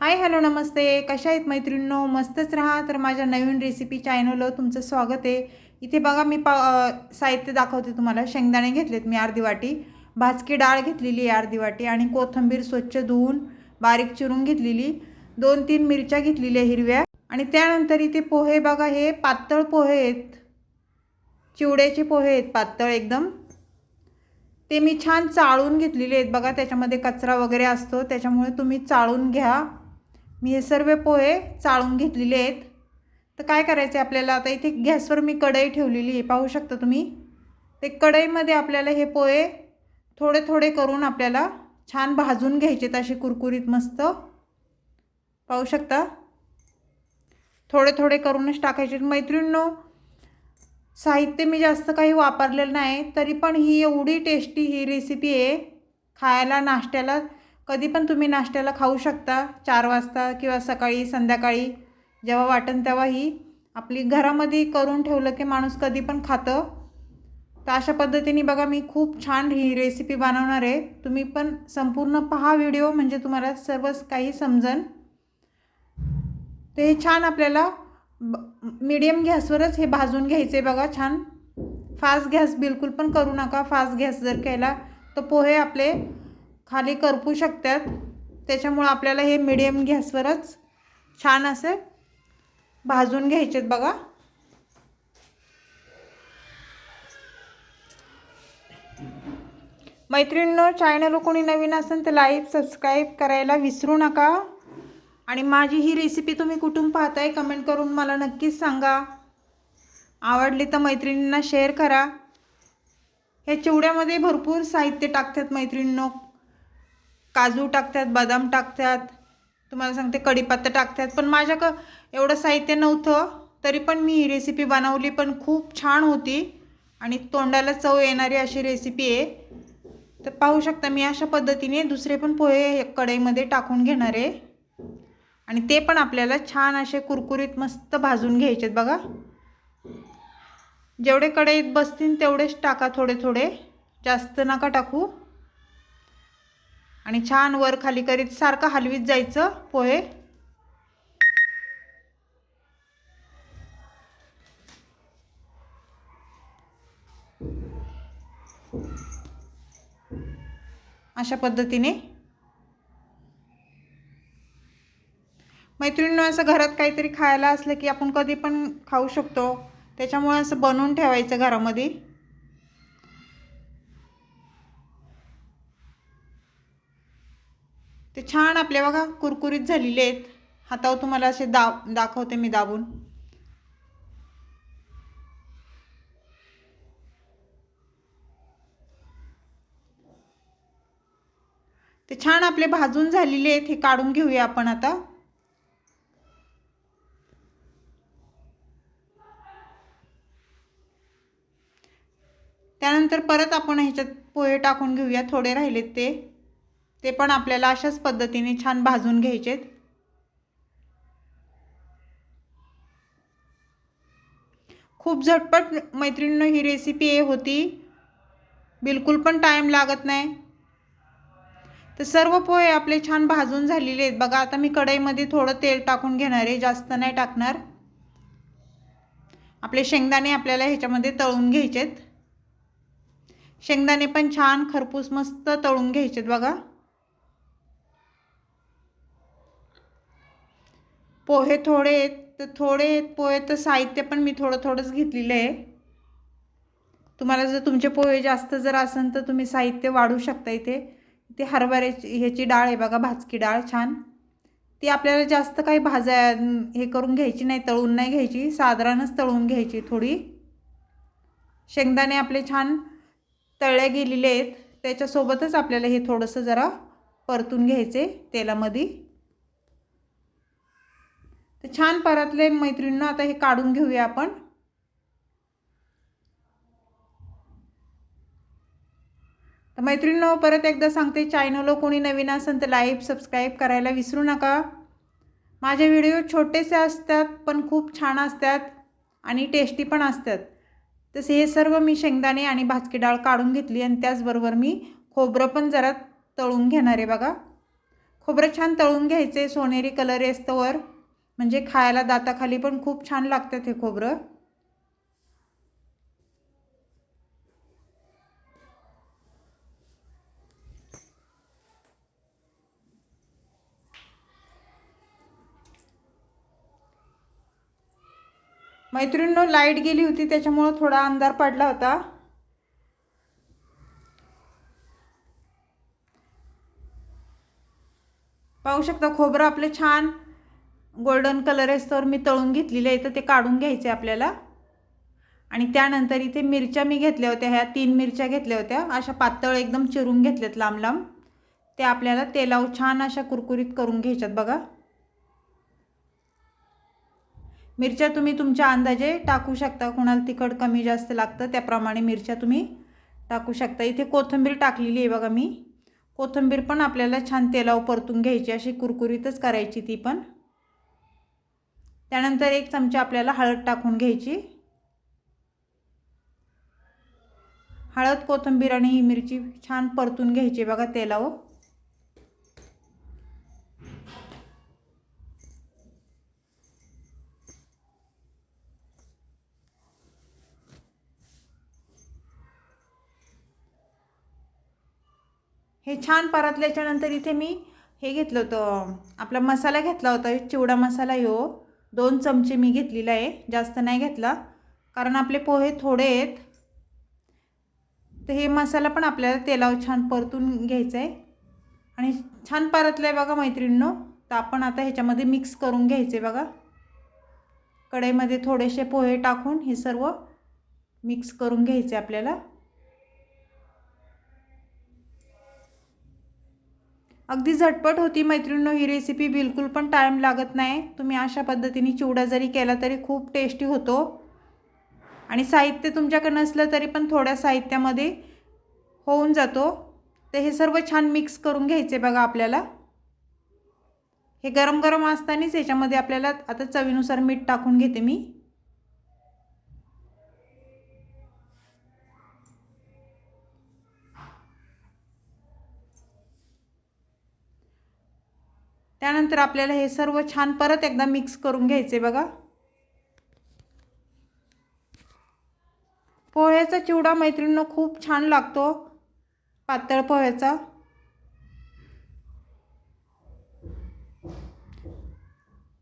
Hi hello नमस्ते. कशा आहेत मैत्रिणींनो? मस्तच राहा. तर माझ्या नवीन रेसिपी चॅनलवर तुमचं स्वागत आहे. इथे बघा मी पा साहित्य दाखवते तुम्हाला. शेंगदाणे घेतलेत मी अर्धी वाटी. भाजकी डाळ घेतलेली आहे अर्धी वाटी. आणि कोथिंबीर स्वच्छ धुवून बारीक चिरून घेतलेली. दोन तीन मिरच्या घेतलेल्या हिरव्या. आणि त्यानंतर इथे पोहे बघा हे पातळ पोहे आहेत. चिवड्याचे पोहे आहेत पातळ एकदम. ते मी छान चाळून घेतलेले आहेत. बघा त्याच्यामध्ये कचरा वगैरे असतो. त्याच्यामुळे तुम्ही चाळून घ्या. मी हे सर्व पोहे चाळून घेतलेले आहेत. तर काय करायचं आहे आपल्याला? आता इथे गॅसवर मी कढई ठेवलेली आहे. पाहू शकता तुम्ही? ते कढईमध्ये आपल्याला हे पोहे थोडे थोडे करून आपल्याला छान भाजून घ्यायचेत असे कुरकुरीत मस्त. पाहू शकता? थोडे थोडे करूनच टाकायचे मैत्रिणींनो साहित्य मी जास्त काही वापरलेलं नाही तरी पण ही एवढी टेस्टी ही रेसिपी आहे. खायला नाश्त्याला कधी पण तुम्ही नाश्त्याला खाऊ शकता चार वाजता किंवा सकाळी संध्याकाळी. जेव्हा वाटेल तेव्हा ही आपली घरामध्ये करून ठेवलं की माणूस कधी पण खातं. तर अशा पद्धतीने बघा मी खूप छान ही रेसिपी बनवणार आहे. तुम्ही पण संपूर्ण पहा व्हिडिओ म्हणजे तुम्हाला सर्व काही समजन. तर हे छान आपल्याला ब मिडियम गॅसवरच हे भाजून घ्यायचे बघा छान. फास्ट गॅस बिलकुल पण करू नका. फास्ट गॅस जर केला तर पोहे आपले खाली करपू शकतात. त्याच्यामुळं आपल्याला हे मिडियम गॅसवरच छान असे भाजून घ्यायचेत बघा. मैत्रिणींनो चॅनल कोणी नवीन असेल तर लाईक सबस्क्राईब करायला विसरू नका. आणि माझी ही रेसिपी तुम्ही कुठून पाहताय कमेंट करून मला नक्कीच सांगा. आवडली तर मैत्रिणींना शेअर करा. ह्या चिवड्यामध्ये भरपूर साहित्य टाकतात मैत्रिणींनो. काजू टाकतात बदाम टाकतात तुम्हाला सांगते कढीपत्ता टाकतात. पण माझ्या क एवढं साहित्य नव्हतं तरी पण मी ही रेसिपी बनवली पण खूप छान होती आणि तोंडाला चव येणारी अशी रेसिपी आहे. तर पाहू शकता मी अशा पद्धतीने दुसरे पण पोहे कढईमध्ये टाकून घेणार आहे. आणि ते पण आपल्याला छान असे कुरकुरीत मस्त भाजून घ्यायचेत बघा. जेवढे कढईत बसतील तेवढेच टाका थोडे थोडे जास्त नका टाकू. आणि छान वर खाली करीत सारखं हलवीत जायचं पोहे. अशा पद्धतीने. मैत्रिणीनं असं घरात काहीतरी खायला असलं की आपण कधी पण खाऊ शकतो. त्याच्यामुळे असं बनवून ठेवायचं घरामध्ये. ते छान आपले बघा कुरकुरीत झालेले आहेत. हातावर तुम्हाला असे दाब दाखवते मी दाबून. ते छान आपले भाजून झालेले आहेत हे काढून घेऊया आपण आता. त्यानंतर परत आपण ह्याच्यात पोहे टाकून घेऊया थोडे राहिलेत ते. ते पण आपल्याला अशाच पद्धतीने छान भाजून घ्यायचेत. खूप झटपट मैत्रिणीनं ही रेसिपी ए होती. बिलकुल पण टाईम लागत नाही. तर सर्व पोहे आपले छान भाजून झालेले आहेत. बघा आता मी कढईमध्ये थोडं तेल टाकून घेणार आहे. जास्त नाही टाकणार. आपले शेंगदाणे आपल्याला ह्याच्यामध्ये तळून घ्यायचेत. शेंगदाणे पण छान खरपूस मस्त तळून घ्यायचेत बघा. पोहे थोडे आहेत तर थोडे आहेत पोहे तर साहित्य पण मी थोडं थोडंच घेतलेलं आहे. तुम्हाला जर तुमचे पोहे जास्त जर असेल तर तुम्ही साहित्य वाढू शकता इथे. ते हरभऱ्याची ह्याची डाळ आहे बघा भाजकी डाळ छान. ती आपल्याला जास्त काही भाजा हे करून घ्यायची नाही तळून नाही घ्यायची. साधारणच तळून घ्यायची थोडी. शेंगदाणे आपले छान तळल्या गेलेले आहेत. त्याच्यासोबतच आपल्याला हे थोडंसं जरा परतून घ्यायचे तेलामध्ये. तर छान परातले मैत्रिणींना आता हे काढून घेऊया आपण. तर मैत्रिणींनो परत एकदा सांगते चॅनल कोणी नवीन असेल तर लाईक सबस्क्राईब करायला विसरू नका. माझे व्हिडिओ छोटेसे असतात पण खूप छान असतात आणि टेस्टी पण असतात. तसे हे सर्व मी शेंगदाणे आणि भाजकी डाळ काढून घेतली आणि त्याचबरोबर मी खोबरं पण जरा तळून घेणार आहे बघा. खोबरं छान तळून घ्यायचे सोनेरी कलर येस्तवर. म्हणजे खायला दाताखाली पण खूप छान लागतात हे खोबरं. मैत्रिणींनो लाइट गेली होती त्याच्यामुळं थोडा अंधार पडला होता. पाहू शकता खोबरं आपले छान गोल्डन कलर तर मी तळून घेतलेले आहे तर ते काढून घ्यायचे आपल्याला. आणि त्यानंतर इथे मिरच्या मी घेतल्या होत्या ह्या तीन मिरच्या घेतल्या होत्या. अशा पातळ एकदम चिरून घेतल्यात लांब लांब. ते आपल्याला तेलावर छान अशा कुरकुरीत करून घ्यायच्यात बघा. मिरच्या तुम्ही तुमच्या अंदाजे टाकू शकता कोणाला तिखट कमी जास्त लागतं त्याप्रमाणे मिरच्या तुम्ही टाकू शकता. इथे कोथिंबीर टाकलेली आहे बघा मी. कोथिंबीर पण आपल्याला छान तेलावर परतून घ्यायची अशी कुरकुरीतच करायची ती पण. त्यानंतर एक चमचा आपल्याला हळद टाकून घ्यायची. हळद कोथिंबीर आणि ही मिरची छान परतून घ्यायची बघा तेलावर. हे छान परतल्याच्यानंतर इथे मी हे घेतलं होतं आपला मसाला घेतला होता चिवडा मसाला हो दोन चमचे मी घेतलेला आहे. जास्त नाही घेतला. कारण आपले पोहे थोडे आहेत. तर हे मसाला पण आपल्याला तेलावर छान परतून घ्यायचा आहे. आणि छान परतलं आहे बघा मैत्रिणींनो. तर आपण आता ह्याच्यामध्ये मिक्स करून घ्यायचे बघा. कढईमध्ये थोडेसे पोहे टाकून हे सर्व मिक्स करून घ्यायचे आपल्याला. अगदी झटपट होती मैत्रिणींनो ही रेसिपी बिलकुल पण टाईम लागत नाही. तुम्ही अशा पद्धतीने चिवडा जरी केला तरी खूप टेस्टी होतो. आणि साहित्य तुमच्याकडे नसलं तरी पण थोड्या साहित्यामध्ये होऊन जातो. तर हे सर्व छान मिक्स करून घ्यायचे बघा आपल्याला. हे गरम गरम असतानाच याच्यामध्ये आपल्याला आता चवीनुसार मीठ टाकून घेते मी. त्यानंतर आपल्याला हे सर्व छान परत एकदा मिक्स करून घ्यायचे बघा. पोह्याचा चिवडा मैत्रिणींनो खूप छान लागतो. पातळ पोह्याचा.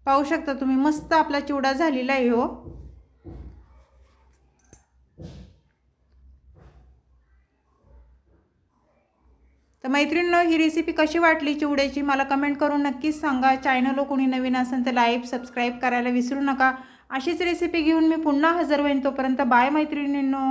पाहू शकता तुम्ही मस्त आपला चिवडा झालेला आहे हो. तर मैत्रिणींनो ही रेसिपी कशी वाटली चिवड्याची मला कमेंट करून नक्कीच सांगा. चॅनल कोणी नवीन असेल तर लाईक सबस्क्राईब करायला विसरू नका. अशीच रेसिपी घेऊन मी पुन्हा हजर होईन तोपर्यंत बाय मैत्रिणींनो.